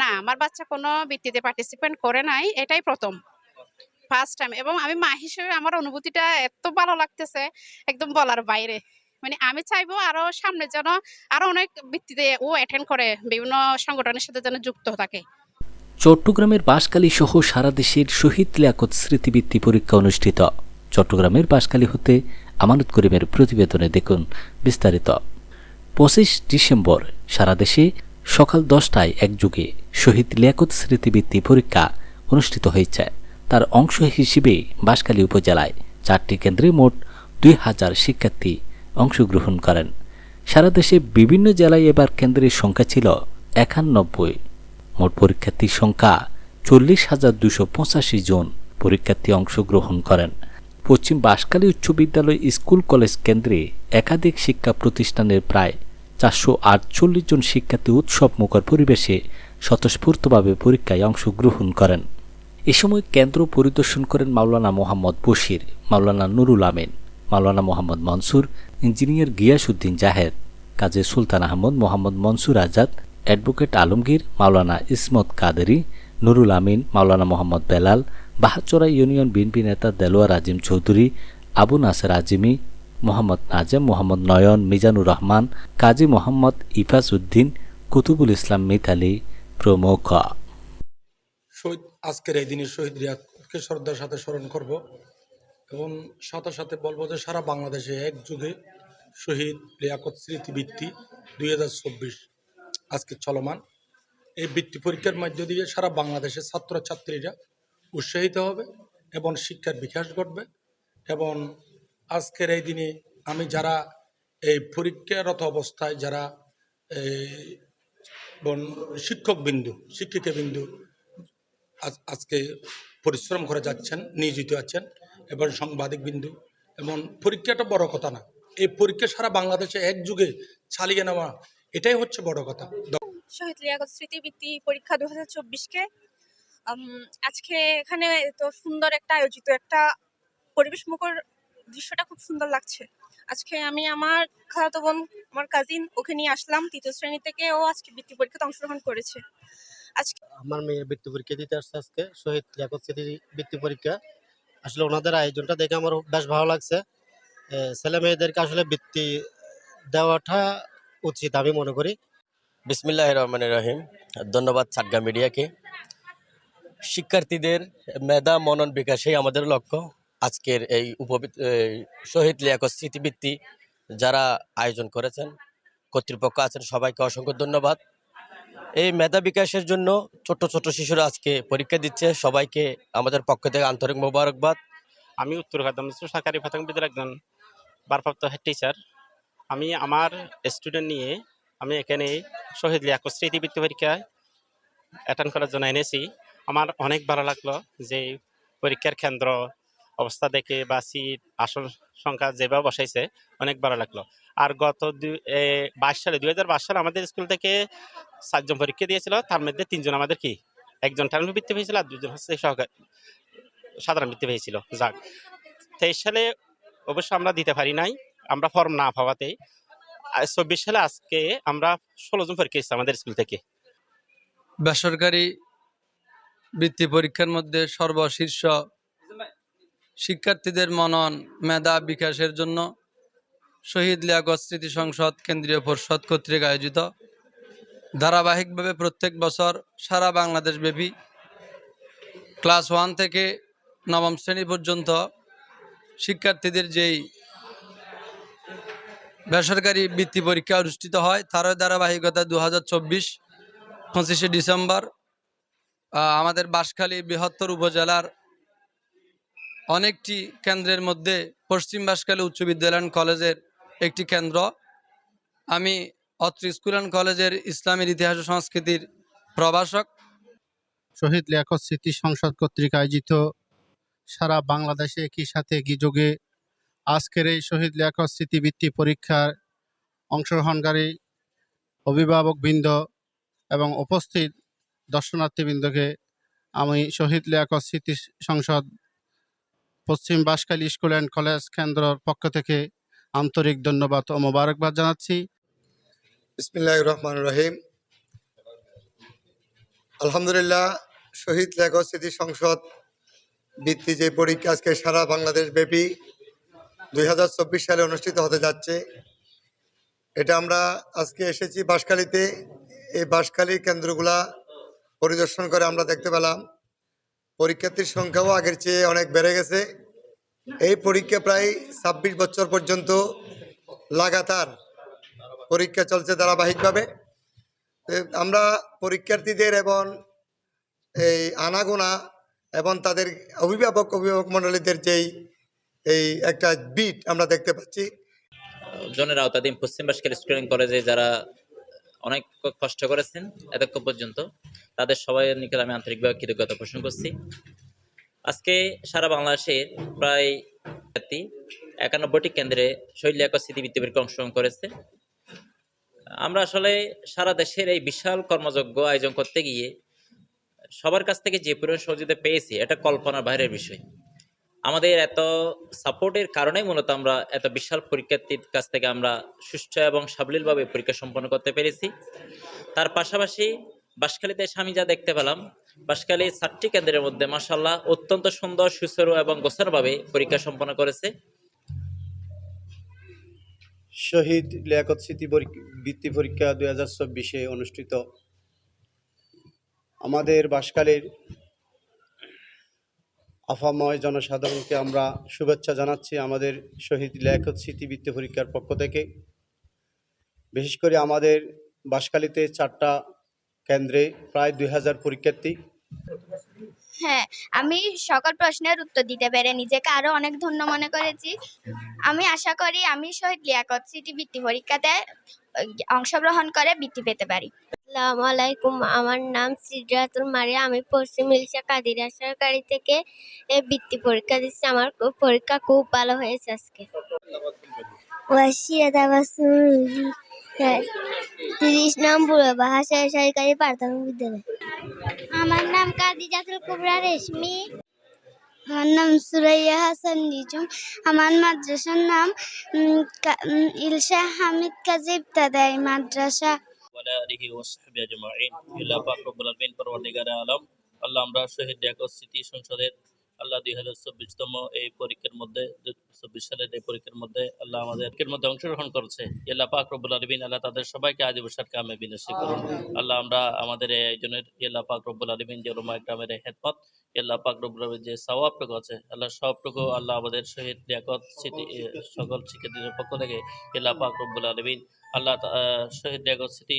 না, আমার বাচ্চা কোনো বৃত্তিতে পার্টিসিপেন্ট করে নাই, এটাই প্রথম। ফার্স্ট টাইম এবং আমি মা হিসেবে আমার অনুভূতিটা এত ভালো লাগতেছে, একদম বলার বাইরে। মানে আমি চাইব আরও সামনে যেন আরও অনেক বৃত্তিতে ও অ্যাটেন্ড করে, বিভিন্ন সংগঠনের সাথে যেন যুক্ত থাকে। চট্টগ্রামের বাঁশখালী সহ সারা দেশের শহীদ লিয়াকত স্মৃতিবৃত্তি পরীক্ষা অনুষ্ঠিত। চট্টগ্রামের বাঁশখালী হতে আমানত করিমের প্রতিবেদনে দেখুন বিস্তারিত। পঁচিশ ডিসেম্বর, সারা দেশে সকাল দশটায় একযুগে শহীদ লিয়াকত স্মৃতিবৃত্তি পরীক্ষা অনুষ্ঠিত হয়েছে। তার অংশ হিসেবে বাঁশখালী উপজেলায় চারটি কেন্দ্রে মোট দুই হাজার শিক্ষার্থী অংশগ্রহণ করেন। সারা দেশে বিভিন্ন জেলায় এবার কেন্দ্রের সংখ্যা ছিল একানব্বই। মোট পরীক্ষার্থীর সংখ্যা চল্লিশ হাজার দুশো পঁচাশি জন পরীক্ষার্থী অংশগ্রহণ করেন। পশ্চিম বাঁশখালী উচ্চ বিদ্যালয় স্কুল কলেজ কেন্দ্রে একাধিক শিক্ষা প্রতিষ্ঠানের প্রায় চারশো আটচল্লিশ জন শিক্ষার্থী উৎসব মুখর পরিবেশে স্বতঃস্ফূর্তভাবে পরীক্ষায় অংশগ্রহণ করেন। এ সময় কেন্দ্র পরিদর্শন করেন Maulana Mohammad Bashir, Maulana Nurul Amin, Maulana Mohammad Mansur, engineer Giasuddin Zaher Kazi Sultan Ahmed Mohammad Mansur Azad, advocate Alamgir, Maulana Ismat Kaderi, Nurul Amin, Maulana Mohammad Belal, Bahachora union BNP নেতা দেলোয়ার আজিম চৌধুরী, আবু নাসের আজিমি, মোহাম্মদ নাজেম মোহাম্মদ নয়ন, মিজানুর রহমান, কাজী মোহাম্মদ ইফাজ উদ্দিন কুতুবুল ইসলাম মিতালি প্রমুখ। শহীদ, আজকের এই দিনে শহীদ রিয়াদকে শ্রদ্ধার সাথে স্মরণ করব এবং সাথে সাথে বলব যে সারা বাংলাদেশে এক যুগে শহীদ লিয়াকত স্মৃতিবৃত্তি দুই হাজার চব্বিশ আজকে চলমান। এই বৃত্তি পরীক্ষার মধ্য দিয়ে সারা বাংলাদেশের ছাত্রছাত্রীরা উৎসাহিত হবে এবং শিক্ষার বিকাশ ঘটবে এবং আজকের এই দিনে আমি যারা এই পরীক্ষারত অবস্থায় যারা এই বন- শিক্ষক বিন্দু শিক্ষিকা বিন্দু আজ, আজকে পরিশ্রম করে যাচ্ছেন, নিয়োজিত আছেন এবং সাংবাদিক বিন্দু এবং পরীক্ষাটা বড় কথা না, এই পরীক্ষা সারা বাংলাদেশে এক যুগে চালিয়ে নেওয়া, এটাই হচ্ছে বড় কথা। শহীদ লিয়াকত স্মৃতিবৃত্তি পরীক্ষা দু হাজার চব্বিশকে আজকে এখানে তো সুন্দর একটা আয়োজিত একটা পরিবেশ মুখর দৃশ্যটা খুব সুন্দর লাগছে। আজকে আমি আমার খালাতো বোন আমার কাজিন ওকে নিয়ে আসলাম তৃতীয় শ্রেণি থেকে। ও আজকে বৃত্তি পরীক্ষাতে অংশগ্রহণ করেছে। আজকে আমার মেয়ে বৃত্তি পরীক্ষা দিতে আসছে আজকে শহীদ লিয়াকত স্মৃতি বৃত্তি পরীক্ষা। আসলে ওনাদের আয়োজনটা দেখে আমার বেশ ভালো লাগছে। ছেলে মেয়েদেরকে আসলে বৃত্তি দেওয়াটা উচিত আমি মনে করি। বিসমিল্লাহ রহমান রহিম। ধন্যবাদ সাটগা মিডিয়াকে। শিক্ষার্থীদের মেধা মনন বিকাশেই আমাদের লক্ষ্য। আজকের এই এই শহীদ লিয়াকত স্মৃতিবৃত্তি যারা আয়োজন করেছেন, কর্তৃপক্ষ আছেন, সবাইকে অসংখ্য ধন্যবাদ। এই মেধা বিকাশের জন্য ছোট ছোট শিশুরা আজকে পরীক্ষা দিচ্ছে। সবাইকে আমাদের পক্ষ থেকে আন্তরিক মোবারকবাদ। আমি উত্তর খাদ্য সরকারি প্রাথমিক বিদ্যালয়ের একজন ভারপ্রাপ্ত হেড টিচার আমি আমার স্টুডেন্ট নিয়ে আমি এখানে শহীদ লিয়াকত স্মৃতিবৃত্তি পরীক্ষায় অ্যাটেন্ড করার জন্য এনেছি। আমার অনেক ভালো লাগল যে পরীক্ষার কেন্দ্র অবস্থা দেখে বা সিট, আসন সংখ্যা যেভাবে বসাইছে, অনেক ভালো লাগল। আর গত বাইশ সালে, দুই হাজার বাইশ সালে আমাদের স্কুল থেকে চারজন পরীক্ষা দিয়েছিল, তার মধ্যে তিনজন আমাদের কি, একজন টার্মিক বৃত্তি পেয়েছিল আর দুজন হচ্ছে সহকারী, সাধারণ বৃত্তি পেয়েছিল। যাক, তেইশ সালে অবশ্য আমরা দিতে পারি নাই, আমরা ফর্ম না পাওয়াতে। চব্বিশ সালে আজকে আমরা ষোলো জন পরীক্ষা এসেছি আমাদের স্কুল থেকে। বেসরকারি বৃত্তি পরীক্ষার মধ্যে সর্বশীর্ষ শিক্ষার্থীদের মনন, মেধা বিকাশের জন্য শহীদ লিয়াকত স্মৃতি সংসদ কেন্দ্রীয় পরিষদ কর্তৃক আয়োজিত। ধারাবাহিকভাবে প্রত্যেক বছর সারা বাংলাদেশ ব্যাপী ক্লাস ওয়ান থেকে নবম শ্রেণি পর্যন্ত শিক্ষার্থীদের যেই বেসরকারি বৃত্তি পরীক্ষা অনুষ্ঠিত হয়, তারও ধারাবাহিকতা দু হাজার চব্বিশ পঁচিশে ডিসেম্বর আমাদের বাঁশখালী বৃহত্তর উপজেলার অনেকটি কেন্দ্রের মধ্যে পশ্চিম বাঁশখালী উচ্চ বিদ্যালয় কলেজের একটি কেন্দ্র। আমি অত্র স্কুল অ্যান্ড কলেজের ইসলামের ইতিহাস ও সংস্কৃতির প্রভাষক। শহীদ লিয়াকত স্মৃতি সংসদ কর্তৃক আয়োজিত সারা বাংলাদেশে একই সাথে যোগে আজকের এই শহীদ লিয়াকত স্মৃতিবৃত্তি পরীক্ষার অংশগ্রহণকারী অভিভাবকবৃন্দ এবং উপস্থিত দর্শনার্থীবৃন্দকে আমি শহীদ লিয়াকত স্মৃতি সংসদ পশ্চিম বাঁশখালী স্কুল অ্যান্ড কলেজ কেন্দ্রর পক্ষ থেকে আন্তরিক ধন্যবাদ ও মোবারকবাদ জানাচ্ছি। রহমান রহিম। আলহামদুলিল্লাহ, শহীদ লেখক স্মৃতি সংসদ বৃত্তি যে পরীক্ষা আজকে সারা বাংলাদেশ ব্যাপী দুই হাজার চব্বিশ সালে অনুষ্ঠিত হতে যাচ্ছে, এটা আমরা আজকে এসেছি বাঁশখালীতে। এই বাঁশখালীর কেন্দ্রগুলা পরিদর্শন করে আমরা দেখতে পেলাম। পরীক্ষার্থীর সংখ্যাও আগের চেয়ে অনেক বেড়ে গেছে। এই পরীক্ষা প্রায় ছাব্বিশ বছর পর্যন্ত লাগাতার পরীক্ষা চলছে ধারাবাহিকভাবে। আমরা পরীক্ষার্থীদের এবং এই আনাগোনা এবং তাদের অভিভাবক অভিভাবক মণ্ডলীদের যেই, এই একটা বিট আমরা দেখতে পাচ্ছি। জনের আওতাধীন পশ্চিম বাসকাল স্কুলিং কলেজে যারা অনেক কষ্ট করেছেন, এতক্ষণ পর্যন্ত, তাদের সবাই নিকট আমি আন্তরিকভাবে কৃতজ্ঞতা পোষণ করছি। আজকে সারা বাংলাদেশের প্রায় একানব্বইটি কেন্দ্রে শৈলী একক স্মৃতিবৃত্তি পরীক্ষা অংশগ্রহণ করেছে। আমরা আসলে সারা দেশের এই বিশাল কর্মযজ্ঞ আয়োজন করতে গিয়ে সবার কাছ থেকে যে পরিমাণ সহযোগিতা পেয়েছি, এটা কল্পনার বাইরের বিষয়। আমাদের এত সাপোর্টের কারণেই মূলত আমরা এত বিশাল পরীক্ষার্থীর কাছ থেকে আমরা সুষ্ঠু এবং সাবলীলভাবে পরীক্ষা সম্পন্ন করতে পেরেছি। তার পাশাপাশি বাঁশখালীতে এসে আমি যা দেখতে পেলাম, বাঁশখালী চারটি কেন্দ্রের মধ্যে মাসাল্লাহ অত্যন্ত সুন্দর, সুসরু এবং গোছানোভাবে পরীক্ষা সম্পন্ন করেছে। শহীদ লিয়াকত স্মৃতি বৃত্তি পরীক্ষা দুই হাজার চব্বিশে অনুষ্ঠিত। আমাদের বাসকালের আফাময় জনসাধারণকে আমরা শুভেচ্ছা জানাচ্ছি আমাদের শহীদ লিয়াকত স্মৃতি বৃত্তি পরীক্ষার পক্ষ থেকে। বিশেষ করে আমাদের বাসকালীতে চারটা কেন্দ্রে প্রায় দুই হাজার পরীক্ষার্থী। হ্যাঁ আমি সকল প্রশ্নের উত্তর দিতে পেরে নিজেকে আরও অনেক ধন্য মনে করেছি। আমি আশা করি আমি শহীদ লিয়াকত সিটি বৃত্তি পরীক্ষাতে অংশগ্রহণ করে বৃত্তি পেতে পারি। আসসালামু আলাইকুম আমার নাম সিদ্রাতুল মারিয়া। আমি পশ্চিম ইলিশা কাদিরা সরকারি থেকে বৃত্তি পরীক্ষা দিচ্ছি। আমার পরীক্ষা খুব ভালো হয়েছে আজকে। তিরিশ নম্বর ভাষা সরকারি প্রাথমিক বিদ্যালয়। আমার নাম কাদিজাতুল কুবরা রেশমি। আমার নাম সুরাইয়া হাসান নিজুম আমার মাদ্রাসার নাম উম, কা- উম, ইলশা হামিদ কাজী ইবতাদাই মাদ্রাসা। আল্লাহ আমরা শহীদ সংসদের আল্লাহ দুই হাজার চব্বিশতম এই পরীক্ষার মধ্যে চব্বিশ সালের এই পরীক্ষার মধ্যে আল্লাহ আমাদের মধ্যে অংশগ্রহণ করছে। ইল্লা পাক রব্বুল আলমিন আল্লাহ তাদের সবাইকে আজ বসার কামে বিনশী করুন। আল্লাহ আমরা আমাদের এই আয়োজনের ইল্লা পাক রব্বুল আলমিন যে রুমা গ্রামের হেদমত ইল্লা পাক রব্বুল আলমিন যে সওয়াবটুকু আছে আল্লাহ সবটুকু আল্লাহ আমাদের শহীদ লিয়াকত স্মৃতি সকল শিক্ষার্থীদের পক্ষ থেকে ইল্লা পাক রব্বুল আলমিন আল্লাহ আহ, শহীদ লিয়াকত স্মৃতি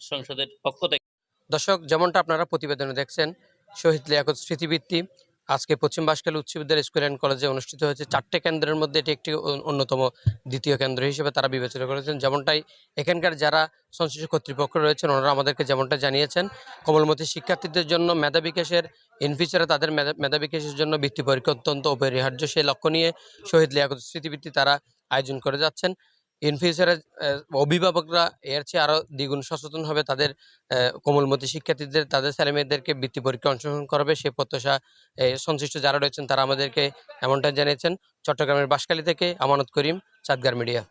সংসদের পক্ষ থেকে দর্শক যেমনটা আপনারা প্রতিবেদনে দেখছেন শহীদ লিয়াকত স্মৃতিবৃত্তি আজকে পশ্চিম বাসকাল উচ্চ বিদ্যালয় স্কুল অ্যান্ড কলেজে অনুষ্ঠিত হয়েছে চারটে কেন্দ্রের মধ্যে এটি একটি অন্যতম দ্বিতীয় কেন্দ্র হিসেবে তারা বিবেচনা করেছেন। যেমনটাই এখানকার যারা সংশ্লিষ্ট কর্তৃপক্ষ রয়েছেন, ওনারা আমাদেরকে যেমনটা জানিয়েছেন, কমলমতি শিক্ষার্থীদের জন্য মেধা বিকাশের ইন ফিউচারে তাদের মেধা বিকাশের জন্য বৃত্তি পরীক্ষা অত্যন্ত অপরিহার্য। সেই লক্ষ্য নিয়ে শহীদ লিয়াকত স্মৃতিবৃত্তি তারা আয়োজন করে যাচ্ছেন। ইন ফিউচারে অভিভাবকরা এর চেয়ে আরও দ্বিগুণ সচেতন হবে। তাদের কোমলমতি শিক্ষার্থীদের, তাদের ছেলেমেয়েদেরকে বৃত্তি পরীক্ষা অংশগ্রহণ করবে। সে প্রত্যাশা সংশ্লিষ্ট যারা রয়েছেন তারা আমাদেরকে এমনটা জানিয়েছেন। চট্টগ্রামের বাসকালী থেকে আমানত করিম চাঁদগার মিডিয়া।